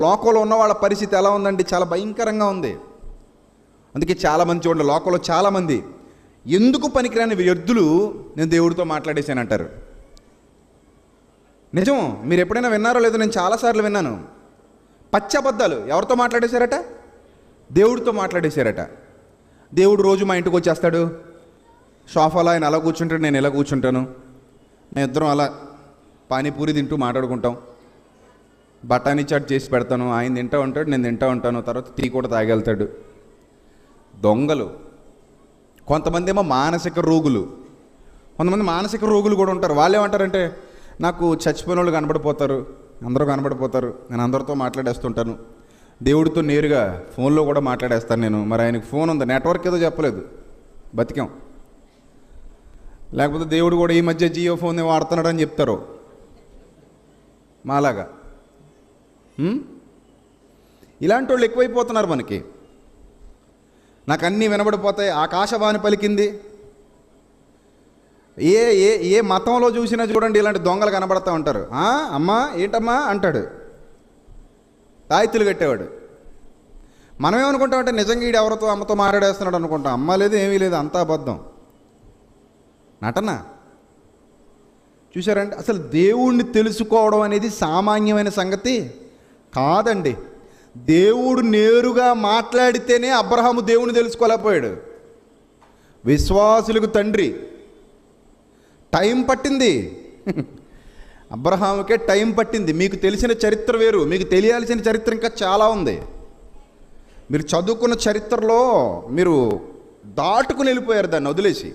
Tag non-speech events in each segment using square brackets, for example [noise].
లోకంలో ఉన్న వాళ్ళ పరిస్థితి ఎలా ఉందండి? చాలా భయంకరంగా ఉంది. అందుకే చాలామంది చూడండి లోకంలో చాలామంది ఎందుకు పనికిరాని వ్యర్థులు నేను దేవుడితో మాట్లాడేశానంటారు. నిజం మీరు ఎప్పుడైనా విన్నారో లేదో నేను చాలాసార్లు విన్నాను. పచ్చి ఎవరితో మాట్లాడేశారట? దేవుడితో మాట్లాడేశారట. దేవుడు రోజు మా ఇంటికి వచ్చేస్తాడు. సోఫాలో ఆయన అలా కూర్చుంటాడు నేను ఇలా కూర్చుంటాను. మేము ఇద్దరం అలా పానీపూరి తింటూ మాట్లాడుకుంటాం. బఠానీ చాట్ చేసి పెడతాను ఆయన తింటా ఉంటాడు నేను తింటా ఉంటాను తర్వాత టీ కూడా తాగెళ్తాడు. దొంగలు. కొంతమంది ఏమో మానసిక రోగులు. కొంతమంది మానసిక రోగులు కూడా ఉంటారు. వాళ్ళు ఏమంటారంటే నాకు చచ్చిపోయిన వాళ్ళు కనబడిపోతారు అందరూ కనబడిపోతారు నేను అందరితో మాట్లాడేస్తుంటాను. దేవుడితో నేరుగా ఫోన్లో కూడా మాట్లాడేస్తాను నేను. మరి ఆయనకు ఫోన్ ఉంది నెట్వర్క్ ఏదో చెప్పలేదు. బతికాం. లేకపోతే దేవుడు కూడా ఈ మధ్య జియో ఫోన్ వాడుతున్నాడు అని చెప్తారు. మాలాగా. ఇలాంటి వాళ్ళు ఎక్కువైపోతున్నారు మనకి. నాకు అన్నీ వినబడిపోతాయి. ఆకాశవాణి పలికింది. ఏ ఏ ఏ మతంలో చూసినా చూడండి ఇలాంటి దొంగలు కనబడతా ఉంటారు. అమ్మా ఏంటమ్మా అంటాడు. తాయితులు కట్టేవాడు. మనం ఏమనుకుంటామంటే నిజంగా ఈడు ఎవరితో అమ్మతో మాట్లాడేస్తున్నాడు అనుకుంటాం. అమ్మ లేదు ఏమీ లేదు అంతా అబద్ధం. నటన? చూసారండి అసలు దేవుణ్ణి తెలుసుకోవడం అనేది సామాన్యమైన సంగతి. కాదండి. దేవుడు నేరుగా మాట్లాడితేనే అబ్రహాము దేవుని తెలుసుకోలేకపోయాడు. విశ్వాసులకు తండ్రి. టైం పట్టింది. అబ్రహాముకే టైం పట్టింది. మీకు తెలిసిన చరిత్ర వేరు. మీకు తెలియాల్సిన చరిత్ర ఇంకా చాలా ఉంది. మీరు చదువుకున్న చరిత్రలో మీరు దాటుకుని వెళ్ళిపోయారు దాన్ని వదిలేసి.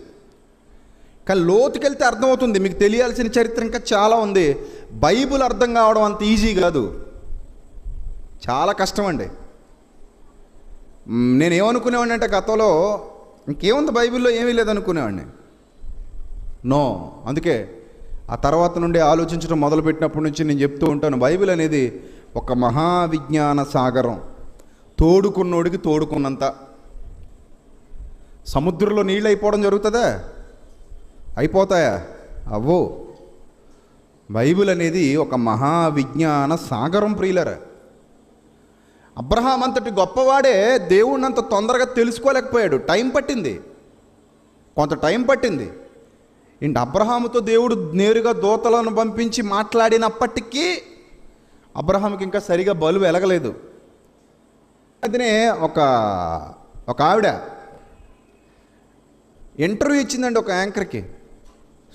కానీ లోతుకెళ్తే అర్థమవుతుంది. మీకు తెలియాల్సిన చరిత్ర ఇంకా చాలా ఉంది. బైబుల్ అర్థం కావడం అంత ఈజీ కాదు. చాలా కష్టం అండి నేను ఏమనుకునేవాడిని అంటే గతంలో ఇంకేముంది బైబిల్లో ఏమీ లేదనుకునేవాడిని. నో అందుకే ఆ తర్వాత నుండి ఆలోచించడం మొదలుపెట్టినప్పటి నుంచి నేను చెప్తూ ఉంటాను బైబిల్ అనేది ఒక మహావిజ్ఞాన సాగరం. తోడుకున్నోడికి తోడుకున్నంత. సముద్రంలో నీళ్ళు అయిపోవడం జరుగుతుందా? అయిపోతాయా? అవ్వో. బైబిల్ అనేది ఒక మహావిజ్ఞాన సాగరం ప్రియులరా. అబ్రహాం అంతటి గొప్పవాడే దేవుణ్ణి అంత తొందరగా తెలుసుకోలేకపోయాడు. టైం పట్టింది. కొంత టైం పట్టింది. ఇంటి అబ్రహాముతో దేవుడు నేరుగా దూతలను పంపించి మాట్లాడినప్పటికీ అబ్రహాంకి ఇంకా సరిగా బలు వెలగలేదు. అదినే ఒక ఒక ఆవిడ ఇంటర్వ్యూ ఇచ్చిందండి ఒక యాంకర్కి.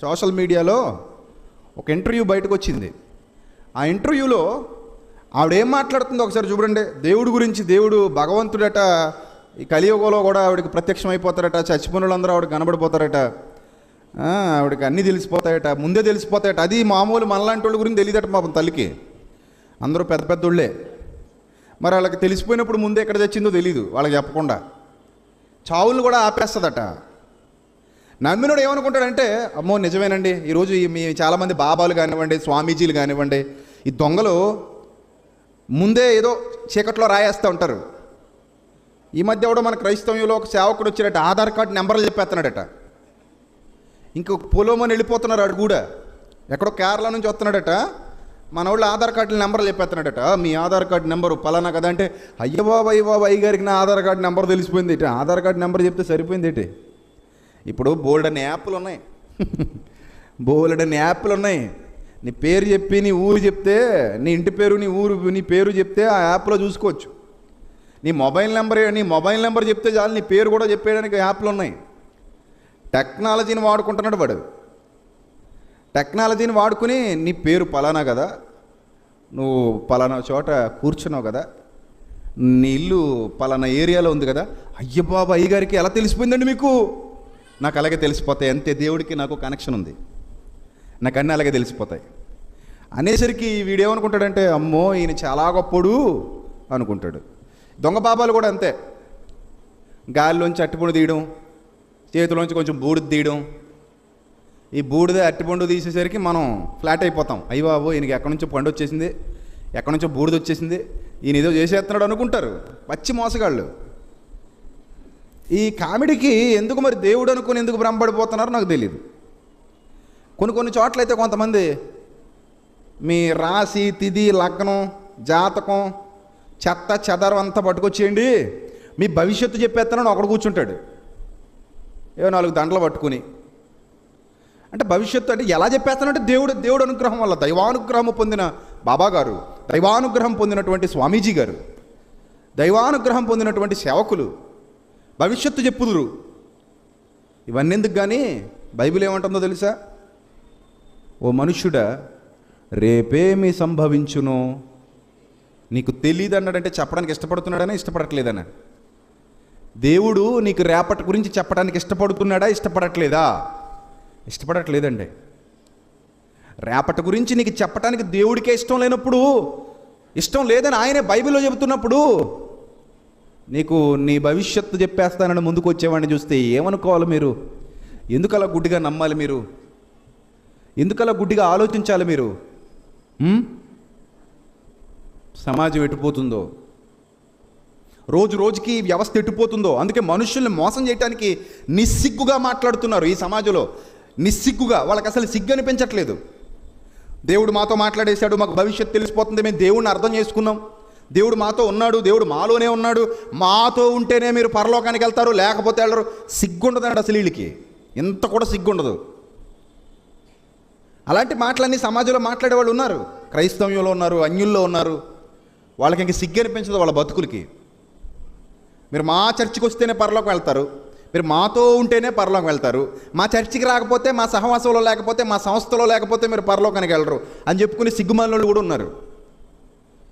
సోషల్ మీడియాలో ఒక ఇంటర్వ్యూ బయటకు వచ్చింది ఆ ఇంటర్వ్యూలో ఆవిడ ఏం మాట్లాడుతుందో ఒకసారి చూడండి. దేవుడి గురించి దేవుడు భగవంతుడట ఈ కలియుగంలో కూడా ఆవిడకి ప్రత్యక్షం అయిపోతారట చచ్చిపోయిన ఆవిడ కనబడిపోతారట ఆవిడకి అన్నీ తెలిసిపోతాయట ముందే తెలిసిపోతాయట. అది మామూలు మనలాంటి వాళ్ళ గురించి తెలియదట పాపం తల్లికి. అందరూ పెద్ద పెద్దోళ్ళే. మరి వాళ్ళకి తెలిసిపోయినప్పుడు ముందే ఎక్కడ చచ్చిందో తెలియదు వాళ్ళకి చెప్పకుండా. చావులు కూడా ఆపేస్తుందట. నమ్మినోడు ఏమనుకుంటాడంటే అమ్మో నిజమేనండి ఈరోజు మీ చాలామంది బాబాలు కానివ్వండి స్వామీజీలు కానివ్వండి ఈ దొంగలు ముందే ఏదో చీకట్లో రాయేస్తూ ఉంటారు. ఈ మధ్య కూడా మన క్రైస్తవ్యంలో ఒక సేవకుడు వచ్చాడట ఆధార్ కార్డు నెంబర్లు చెప్పేస్తున్నాడట. ఇంకొక పొలోమని వెళ్ళిపోతున్నారు అడు కూడా. ఎక్కడో కేరళ నుంచి వస్తున్నాడట మన వాళ్ళు ఆధార్ కార్డు నెంబర్లు చెప్పేస్తున్నాడట మీ ఆధార్ కార్డు నెంబరు పలానా కదా అంటే అయ్య బాబు అయ్య బాబు అయ్య గారికి నా ఆధార్ కార్డు నెంబర్ తెలిసిపోయింది ఏంటి? ఆధార్ కార్డు నెంబర్ చెప్తే సరిపోయింది ఏంటి? ఇప్పుడు బోల్డ్ అనే యాప్లు ఉన్నాయి. [laughs] బోల్డ్ అనే యాప్లు ఉన్నాయి. నీ పేరు చెప్పి నీ ఊరు చెప్తే నీ ఇంటి పేరు నీ ఊరు నీ పేరు చెప్తే ఆ యాప్లో చూసుకోవచ్చు. నీ మొబైల్ నెంబర్ నీ మొబైల్ నెంబర్ చెప్తే చాలు నీ పేరు కూడా చెప్పేయడానికి యాప్లు ఉన్నాయి. టెక్నాలజీని వాడుకుంటున్నాడు వాడు. టెక్నాలజీని వాడుకుని నీ పేరు పలానా కదా నువ్వు పలానా చోట కూర్చున్నావు కదా నీ ఇల్లు పలానా ఏరియాలో ఉంది కదా అయ్య బాబా అయ్యగారికి ఎలా తెలిసిపోయిందండి మీకు? నాకు అలాగే తెలిసిపోతాయి. అంతే దేవుడికి నాకు కనెక్షన్ ఉంది. నాకు అన్నీ అలాగే తెలిసిపోతాయి. అనేసరికి వీడేమనుకుంటాడంటే అమ్మో ఈయన చాలా గొప్పడు అనుకుంటాడు. దొంగ పాపాలు కూడా అంతే. గాలిలోంచి అట్టిపండు తీయడం చేతిలోంచి కొంచెం బూడిద తీయడం. ఈ బూడిద అట్టిపండు తీసేసరికి మనం ఫ్లాట్ అయిపోతాం. అయ్యి బాబు ఈయనకి ఎక్కడి నుంచో పండు వచ్చేసింది ఎక్కడి నుంచో బూడిద వచ్చేసింది ఈయన ఏదో చేసేస్తున్నాడు అనుకుంటారు. పచ్చి మోసగాళ్ళు. ఈ కామెడీకి ఎందుకు మరి దేవుడు అనుకుని ఎందుకు భ్రమపడిపోతున్నారో నాకు తెలియదు కొన్ని కొన్ని చోట్ల అయితే కొంతమంది మీ రాశి తిథి లగ్నం జాతకం చెత్త చెదరం అంతా పట్టుకొచ్చేయండి. మీ భవిష్యత్తు చెప్పేస్తానని ఒకడు కూర్చుంటాడు. ఏవో నాలుగు దండలు పట్టుకుని. అంటే భవిష్యత్తు అంటే ఎలా చెప్పేస్తానంటే దేవుడు దేవుడు అనుగ్రహం వల్ల దైవానుగ్రహం పొందిన బాబా గారు దైవానుగ్రహం పొందినటువంటి స్వామీజీ గారు దైవానుగ్రహం పొందినటువంటి సేవకులు భవిష్యత్తు చెప్పుదురు. ఇవన్నీ ఎందుకు కానీ బైబిల్ ఏమంటుందో తెలుసా? ఓ మనుష్యుడా రేపేమి సంభవించును నీకు తెలియదు అన్నాడంటే చెప్పడానికి ఇష్టపడుతున్నాడనా ఇష్టపడట్లేదనా? దేవుడు నీకు రేపటి గురించి చెప్పడానికి ఇష్టపడుతున్నాడా ఇష్టపడట్లేదా? ఇష్టపడట్లేదండి. రేపటి గురించి నీకు చెప్పడానికి దేవుడికే ఇష్టం లేనప్పుడు ఇష్టం లేదని ఆయనే బైబిల్లో చెబుతున్నప్పుడు నీకు నీ భవిష్యత్తు చెప్పేస్తానని ముందుకు వచ్చేవాడిని చూస్తే ఏమనుకోవాలి మీరు? ఎందుకలా గుడ్డిగా నమ్మాలి మీరు? ఎందుకలా గుడ్డిగా ఆలోచించాలి మీరు? సమాజం ఎటుపోతుందో? రోజు రోజుకి వ్యవస్థ ఎటుపోతుందో? అందుకే మనుషుల్ని మోసం చేయడానికి నిస్సిగ్గుగా మాట్లాడుతున్నారు ఈ సమాజంలో. నిస్సిగ్గుగా వాళ్ళకి అసలు సిగ్గు అనిపించట్లేదు. దేవుడు మాతో మాట్లాడేశాడు మాకు భవిష్యత్తు తెలిసిపోతుంది మేము దేవుడిని అర్థం చేసుకున్నాం. దేవుడు మాతో ఉన్నాడు దేవుడు మాలోనే ఉన్నాడు. మాతో ఉంటేనే మీరు పరలోకానికి వెళ్తారు లేకపోతే వెళ్ళరు. సిగ్గుండదండి అసలు వీళ్ళకి. ఇంత కూడా సిగ్గుండదు. అలాంటి మాటలన్నీ సమాజంలో మాట్లాడే వాళ్ళు ఉన్నారు. క్రైస్తవ్యంలో ఉన్నారు అన్యుల్లో ఉన్నారు. వాళ్ళకి ఇంక సిగ్గు అనిపించదు వాళ్ళ బతుకులకి. మీరు మా చర్చికి వస్తేనే పరలోకి వెళ్తారు. మీరు మాతో ఉంటేనే పరలోకి వెళ్తారు. మా చర్చికి రాకపోతే మా సహవాసంలో లేకపోతే మా సంస్థలో లేకపోతే మీరు పరలోకానికి వెళ్ళరు అని చెప్పుకుని సిగ్గుమాలిన కూడా ఉన్నారు.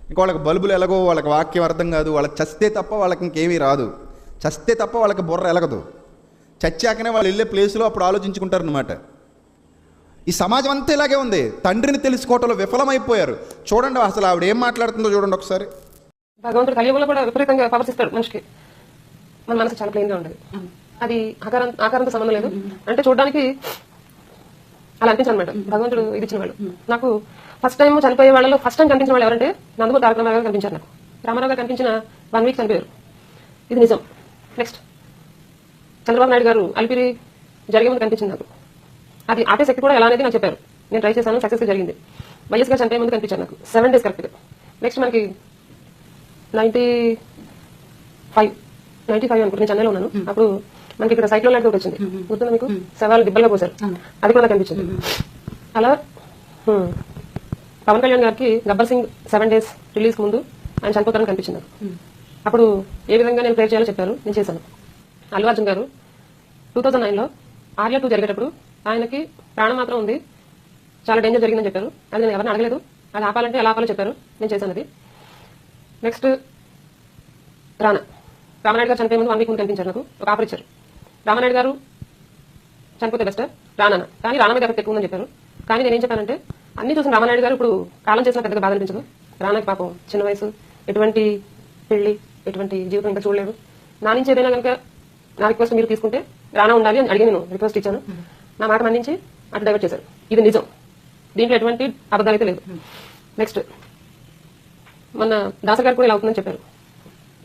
ఇంకా వాళ్ళకి బల్బులు ఎలాగో వాళ్ళకి వాక్యం అర్థం కాదు. వాళ్ళకి చస్తే తప్ప వాళ్ళకి ఇంకేమీ రాదు. చస్తే తప్ప వాళ్ళకి బుర్ర ఎలగదు. చచ్చాకనే వాళ్ళు వెళ్ళే ప్లేస్లో అప్పుడు ఆలోచించుకుంటారు అనమాట ఈ సమాజం అంతా ఇలాగే ఉంది. తండ్రిని తెలుసుకోవటంలో విఫలమైపోయారు. చూడండి అసలు ఆవిడ ఏం మాట్లాడుతుందో చూడండి ఒకసారి. భగవంతుడు కలియుగంలో కూడా విపరీతంగా పవర్స్ ఇస్తాడు మనిషికి. మన మనసు చాలా ప్లెయిన్గా ఉండదు. అది ఆకారం ఆకారంతో సంబంధం లేదు. అంటే చూడడానికి అలా అనిపించాను అనమాట భగవంతుడు ఇది ఇచ్చిన వాళ్ళు నాకు ఫస్ట్ టైం చనిపోయే వాళ్ళలో ఫస్ట్ టైం కనిపించిన వాళ్ళు ఎవరంటే నందమూరి తారక రామారావు గారు కనిపించారు నాకు. రామారావు గారు కనిపించిన వన్ వీక్ చనిపోయారు. ఇది నిజం. నెక్స్ట్ చంద్రబాబు నాయుడు గారు అలిపిరి జరిగే ముందు కనిపించింది నాకు. అది ఆపే శక్తి కూడా ఎలా అనేది నాకు చెప్పారు. నేను ట్రై చేశాను సక్సెస్ జరిగింది. వైఎస్ గారు చనిపోయే ముందు కనిపించారు నాకు. సెవెన్ డేస్ కరెక్ట్ నెక్స్ట్ మనకి నైన్టీ ఫైవ్ నైన్టీ ఫైవ్ అనుకుంటే. నేను చెన్నైలో ఉన్నాను. అప్పుడు మనకి ఇక్కడ సైక్లోన్ లాంటి ఒకటి వచ్చింది. గుర్తుందా మీకు? శవాలు దిబ్బలుగా పోసారు అది కూడా నాకు అనిపించింది అలా పవన్ కళ్యాణ్ గారికి Gabbar Singh seven days release ముందు ఆయన చనిపోతారని కనిపించింది అప్పుడు ఏ విధంగా నేను ప్రేర్ చేయాలో చెప్పారు. నేను చేశాను. అల్లు అర్జున్ గారు టూ థౌజండ్ నైన్లో ఆర్య టూ జరిగేటప్పుడు ఆయనకి ప్రాణం మాత్రం ఉంది. చాలా డేంజర్ జరిగిందని చెప్పారు. అది నేను ఎవరిని అడగలేదు. అది ఆపాలంటే ఎలా ఆపాలో చెప్పారు. నేను చేశాను అది నెక్స్ట్ రానా. రామనాయుడు గారు చనిపోయే ముందు వన్ వీక్ ముందు కనిపించారు నాకు. ఒక ఆఫర్ ఇచ్చారు. రామనాయుడు గారు చనిపోతే బెస్ట్ రానా కానీ రానా మీద ఎఫెక్ట్ ఎక్కువ ఉందని చెప్పారు. కానీ నేనేం చెప్పానంటే అన్ని చూసిన రామనాయుడు గారు ఇప్పుడు కాలం చేసిన పెద్దగా బాధ అనిపించదు. రానాకి పాపం చిన్న వయసు. ఎటువంటి పెళ్ళి ఎటువంటి జీవితం ఇంకా చూడలేదు. నా నుంచి ఏదైనా కనుక నా రిక్వెస్ట్ మీరు తీసుకుంటే రానా ఉండాలి అని అడిగి నేను రిక్వెస్ట్ ఇచ్చాను. నా మాట మన్నించి అటు డైవర్ట్ చేశారు. ఇది నిజం. దీంట్లో ఎటువంటి అబద్ధాలు అయితే లేదు నెక్స్ట్ మొన్న దాసర్ గారు కూడా ఇలా అవుతుందని చెప్పారు.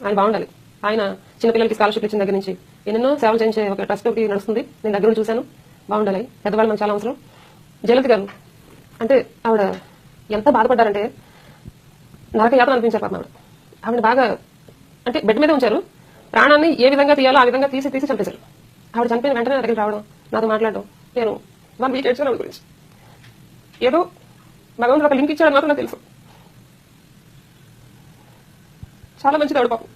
ఆయన బాగుండాలి. ఆయన చిన్నపిల్లలకి స్కాలర్షిప్ ఇచ్చిన దగ్గర నుంచి ఎన్నెన్నో సేవలు చేయించే ఒక ట్రస్ట్ ఒకటి నడుస్తుంది. నేను దగ్గర చూశాను. బాగుండాలి. పెద్దవాళ్ళు మనకు చాలా అవసరం. జయలలిత గారు అంటే ఆవిడ ఎంత బాధపడ్డారంటే నరక యాతన అనిపించారు పాపం ఆవిడ. ఆవిడ బాగా అంటే బెడ్ మీద ఉంచారు. ప్రాణాన్ని ఏ విధంగా తీయాలో ఆ విధంగా తీసి తీసి చంపేశారు. ఆవిడ చనిపోయిన వెంటనే నా దగ్గరికి రావడం నాతో మాట్లాడడం నేను వన్ వీక్ ఏడ్చాను ఆవిడ గురించి. ఏదో భగవంతుడు ఒక లింక్ ఇచ్చాడు మాత్రం నాకు తెలుసు. చాలా మంచిది ఆవిడ పాపం.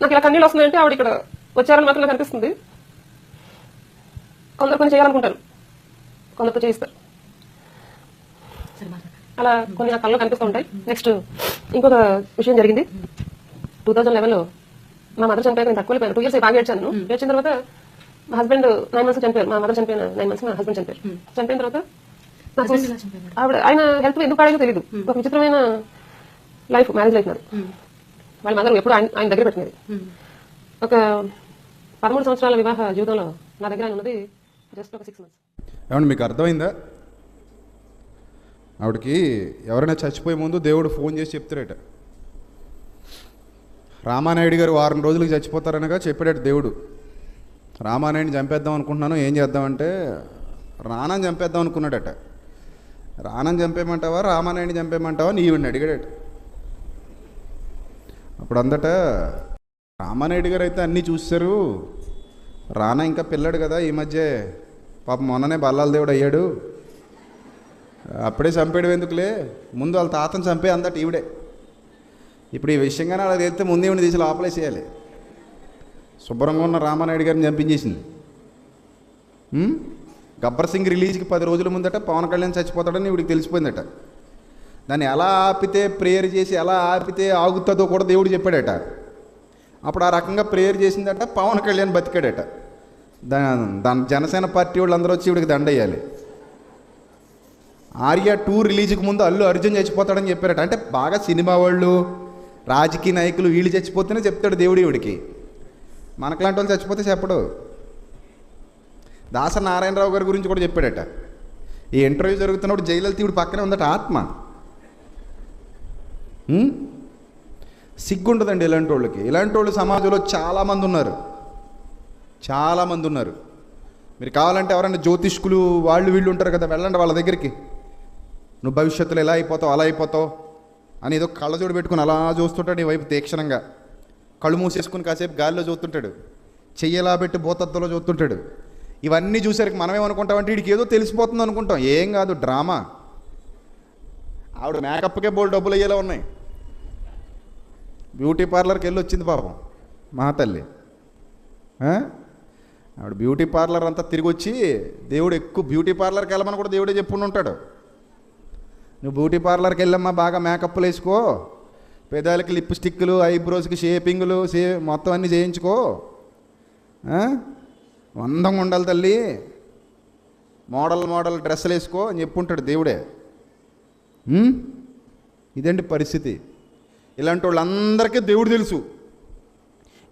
నాకు ఇలా కన్నీళ్ళు వస్తున్నాయంటే ఆవిడ ఇక్కడ వచ్చారని మాత్రం నాకు అనిపిస్తుంది. కొందరు కొన్ని చేయాలనుకుంటారు. కొందరితో చేయిస్తారు. అలా కొన్ని నా కళ్ళు కనిపిస్తూ ఉంటాయి. నెక్స్ట్ ఇంకొక విషయం జరిగింది. టూ థౌజండ్ లెవెన్లో మా మదర్ చనిపోయాక నేను తక్కువ టూ ఇయర్స్ బాగా ఏడ్చాను. ఏడ్చిన తర్వాత మా హస్బెండ్ నైన్ మంత్స్ చనిపోయారు. మా మదర్ చనిపోయిన నైన్ మంత్స్ మా హస్బెండ్ చనిపోయారు. చనిపోయిన తర్వాత ఆవిడ ఆయన హెల్త్ ఎందుకు పాడేదో తెలియదు ఒక విచిత్రమైన లైఫ్ మ్యారేజ్ లైఫ్ నాది. వాళ్ళ మదర్ ఎప్పుడు ఆయన ఆయన దగ్గర పెట్టినది ఒక పదమూడు సంవత్సరాల వివాహ జీవితంలో నా దగ్గర ఆయన ఉన్నది జస్ట్ ఒక సిక్స్ మంత్స్ ఏమండి మీకు అర్థమైందా? ఆవిడకి ఎవరైనా చచ్చిపోయే ముందు దేవుడు ఫోన్ చేసి చెప్తారట రామానాయుడు గారు వారం రోజులకు చచ్చిపోతారనగా చెప్పాడట దేవుడు. రామానాయుడిని చంపేద్దాం అనుకుంటున్నాను ఏం చేద్దామంటే రానాని చంపేద్దాం అనుకున్నాడట. రానని చంపేయమంటావా రామానాయుడిని చంపేయమంటావా నీవిడిని అడిగాడట. అప్పుడు అందట రామానాయుడు గారు అయితే అన్నీ చూశారు. రానా ఇంకా పిల్లడు కదా ఈ మధ్య పాపం మొన్ననే బల్లాల దేవుడు అయ్యాడు. అప్పుడే చంపేయడం ఎందుకులే? ముందు వాళ్ళ తాతను చంపే అందట ఈవిడే. ఇప్పుడు ఈ విషయంగానే అలా తెలిస్తే ముందు ఉండి తీసి లోపలేసేయాలి. శుభ్రంగా ఉన్న రామానాయుడు గారిని చంపించేసింది. గబ్బర్ సింగ్ రిలీజ్కి పది రోజుల ముందట పవన్ కళ్యాణ్ చచ్చిపోతాడని ఇవిడికి తెలిసిపోయిందట. దాన్ని ఎలా ఆపితే ప్రేయర్ చేసి ఎలా ఆపితే ఆగుతుందో కూడా దేవుడు చెప్పాడట. అప్పుడు ఆ రకంగా ప్రేయర్ చేసిందట పవన్ కళ్యాణ్ బతికాడట. దా దాని జనసేన పార్టీ వాళ్ళు అందరూ వచ్చి ఇవిడికి దండయ్యాలి. ఆర్య టూ రిలీజ్కి ముందు అల్లు అర్జున్ చచ్చిపోతాడని చెప్పారట. అంటే బాగా సినిమా వాళ్ళు రాజకీయ నాయకులు వీళ్ళు చచ్చిపోతేనే చెప్తాడు దేవుడు ఈవిడికి మనకులాంటి వాళ్ళు చచ్చిపోతే చెప్పడు. దాస నారాయణరావు గారి గురించి కూడా చెప్పాడట. ఈ ఇంటర్వ్యూ జరుగుతున్నప్పుడు జయలలిత ఇప్పుడు పక్కనే ఉందట ఆత్మ. సిగ్గుంటుందండి ఇలాంటి వాళ్ళకి. ఇలాంటి వాళ్ళు సమాజంలో చాలామంది ఉన్నారు. చాలామంది ఉన్నారు. మీరు కావాలంటే ఎవరైనా జ్యోతిష్కులు వాళ్ళు వీళ్ళు ఉంటారు కదా వెళ్ళండి వాళ్ళ దగ్గరికి. నువ్వు భవిష్యత్తులో ఎలా అయిపోతావు అలా అయిపోతావు అని ఏదో కళ్ళజోడు పెట్టుకుని అలా చూస్తుంటాడు ఈ వైపు తీక్షణంగా. కళ్ళు మూసేసుకుని కాసేపు గాలిలో చూస్తుంటాడు. చెయ్యలా పెట్టి భూతత్వంలో చూస్తుంటాడు. ఇవన్నీ చూసరికి మనమేమనుకుంటామంటే వీడికి ఏదో తెలిసిపోతుంది అనుకుంటాం. ఏం కాదు డ్రామా. ఆవిడ మేకప్కే బోల్ డబ్బులు అయ్యేలా ఉన్నాయి. బ్యూటీ పార్లర్కి వెళ్ళి వచ్చింది పాపం మా తల్లి. ఆవిడ బ్యూటీ పార్లర్ అంతా తిరిగి వచ్చి దేవుడు ఎక్కువ బ్యూటీ పార్లర్కి వెళ్ళమని కూడా దేవుడే చెప్పుండి ఉంటాడు నువ్వు బ్యూటీ పార్లర్కి వెళ్ళమ్మా బాగా మేకప్లు వేసుకో. పెదాలకి లిప్స్టిక్లు ఐబ్రోస్కి షేపింగ్లు షే మొత్తం అన్నీ చేయించుకో. అందంగా ఉండాలి తల్లి. మోడల్ మోడల్ డ్రెస్సులు వేసుకో అని చెప్పుంటాడు దేవుడే. ఇదండి పరిస్థితి? ఇలాంటి వాళ్ళందరికీ దేవుడు తెలుసు.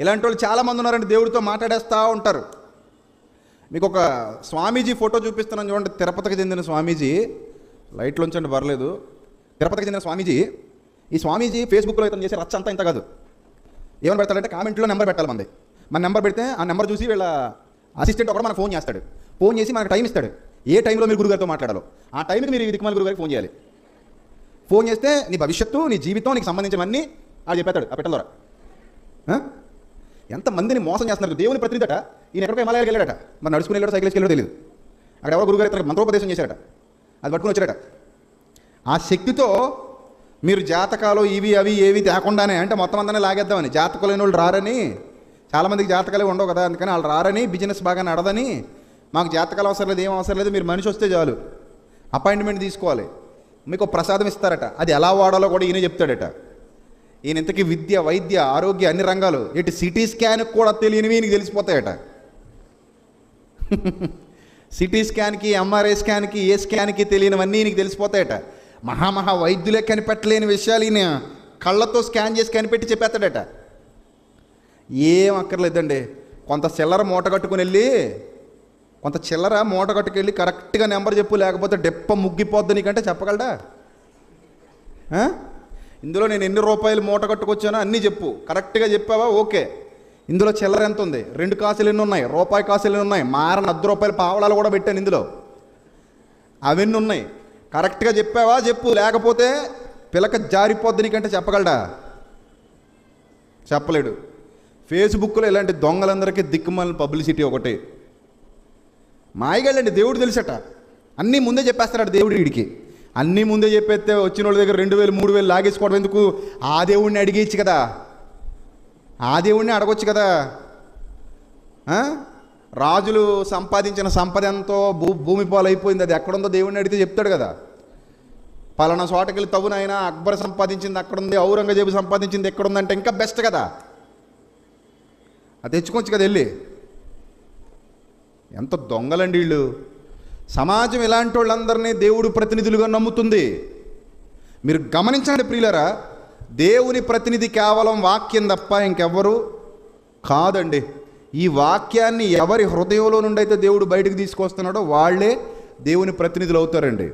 ఇలాంటి వాళ్ళు చాలామంది ఉన్నారండి దేవుడితో మాట్లాడేస్తూ ఉంటారు. మీకు ఒక స్వామీజీ ఫోటో చూపిస్తున్నాను చూడండి తిరుపతికి చెందిన స్వామీజీ. లైట్లు ఉంచండి పర్లేదు. తిరుపతికి చెందిన స్వామీజీ. ఈ స్వామీజీ ఫేస్బుక్లో ఇతను చేసే రచ్చ అంతా ఇంత కాదు. ఏమని పెడతాడంటే కామెంట్లో నెంబర్ పెట్టాలి మంది. మన నెంబర్ పెడితే ఆ నెంబర్ చూసి వీళ్ళ అసిస్టెంట్ ఒకటి మనకు ఫోన్ చేస్తాడు. ఫోన్ చేసి మనకు టైం ఇస్తాడు. ఏ టైంలో మీరు గురుగారితో మాట్లాడాలో. ఆ టైంకి మీరు దిక్కుమాల గురుగారికి ఫోన్ చేయాలి. ఫోన్ చేస్తే నీ భవిష్యత్తు నీ జీవితం నీకు సంబంధించినవన్నీ ఆడు చెప్పేస్తాడు ఆ పెట్టల ద్వారా. ఎంతమందిని మోసం చేస్తున్నారు. దేవుని ప్రతినిధట ఈయన ఎక్కడికి హిమాలయాలకు వెళ్ళాడట. మరి నడుచుకుని వెళ్ళాడు సైకిల్కి వెళ్ళాడో తెలియదు అక్కడ ఎవరో గురుగారు ఇతనికి మంత్రోపదేశం చేశాడట అది పట్టుకుని వచ్చాడట. ఆ శక్తితో మీరు జాతకాలు ఇవి అవి ఏవి తేకుండానే అంటే మొత్తం అందరినీ లాగేద్దామని. జాతకాలు లేని వాళ్ళు రారని చాలామందికి జాతకాలే ఉండవు కదా అందుకని వాళ్ళు రారని బిజినెస్ బాగా నడదని మాకు జాతకాలు అవసరం లేదు ఏం అవసరం లేదు మీరు మనిషి వస్తే చాలు. అపాయింట్మెంట్ తీసుకోవాలి. మీకు ప్రసాదం ఇస్తారట. అది ఎలా వాడాలో కూడా ఈయన చెప్తాడట. ఈయన ఇంతకీ విద్య వైద్య ఆరోగ్య అన్ని రంగాలు ఇటు సిటీ స్కాన్ కూడా తెలియనివి ఈయనకి తెలిసిపోతాయట. [laughs] సిటీ స్కాన్కి ఎంఆర్ఐ స్కాన్కి ఏ స్కాన్కి తెలియనివన్నీ ఈయనకి తెలిసిపోతాయట. మహామహా వైద్యులే కనిపెట్టలేని విషయాలు ఈయన కళ్ళతో స్కాన్ చేసి కనిపెట్టి చెప్పేస్తాడట. ఏం అక్కర్లేదండి. కొంత చిల్లర మూట కట్టుకుని వెళ్ళి కొంత చిల్లర మూట కట్టుకెళ్ళి కరెక్ట్గా నెంబర్ చెప్పు లేకపోతే డెప్ప ముగ్గిపోద్ది నీకంటే చెప్పగలడా? ఇందులో నేను ఎన్ని రూపాయలు మూట కట్టుకొచ్చానో అన్నీ చెప్పు. కరెక్ట్గా చెప్పావా? ఓకే. ఇందులో చిల్లర ఎంత ఉంది? రెండు కాసులు ఎన్ని ఉన్నాయి? రూపాయి కాసులు ఎన్ని ఉన్నాయి? మారని అర్ధ రూపాయల పావలాలు కూడా పెట్టాను ఇందులో. అవన్నీ ఉన్నాయి? కరెక్ట్గా చెప్పావా? చెప్పు. లేకపోతే పిలక జారిపోద్ది నీకంటే చెప్పగలడా? చెప్పలేడు. ఫేస్బుక్లో ఇలాంటి దొంగలందరికీ దిక్కుమాలిన పబ్లిసిటీ ఒకటి. మాయగాళ్ళండి. దేవుడు తెలుసట. అన్నీ ముందే చెప్పేస్తాడు దేవుడు వీడికి. అన్నీ ముందే చెప్పేస్తే వచ్చిన వాళ్ళ దగ్గర రెండు వేలు మూడు వేలు లాగేసుకోవడం ఎందుకు? ఆ దేవుడిని అడిగేయచ్చు కదా. ఆ దేవుడిని అడగొచ్చు కదా. రాజులు సంపాదించిన సంపద ఎంతో భూ భూమి పాలైపోయింది. అది ఎక్కడుందో దేవుడిని అడిగితే చెప్తాడు కదా. పలానా చోటకెళ్ళి తవ్వునైనా అక్బర్ సంపాదించింది అక్కడుంది ఔరంగజేబు సంపాదించింది ఎక్కడుందంటే ఇంకా బెస్ట్ కదా. అది తెచ్చుకోవచ్చు కదా వెళ్ళి. ఎంత దొంగలండి వీళ్ళు. సమాజం ఇలాంటి వాళ్ళందరినీ దేవుడు ప్రతినిధులుగా నమ్ముతుంది. మీరు గమనించండి ప్రియులరా దేవుని ప్రతినిధి కేవలం వాక్యం తప్ప ఇంకెవ్వరు కాదండి. ఈ వాక్యాన్ని ఎవరి హృదయంలో నుండి అయితే దేవుడు బయటకు తీసుకొస్తున్నాడో వాళ్ళే దేవుని ప్రతినిధులు అవుతారండి.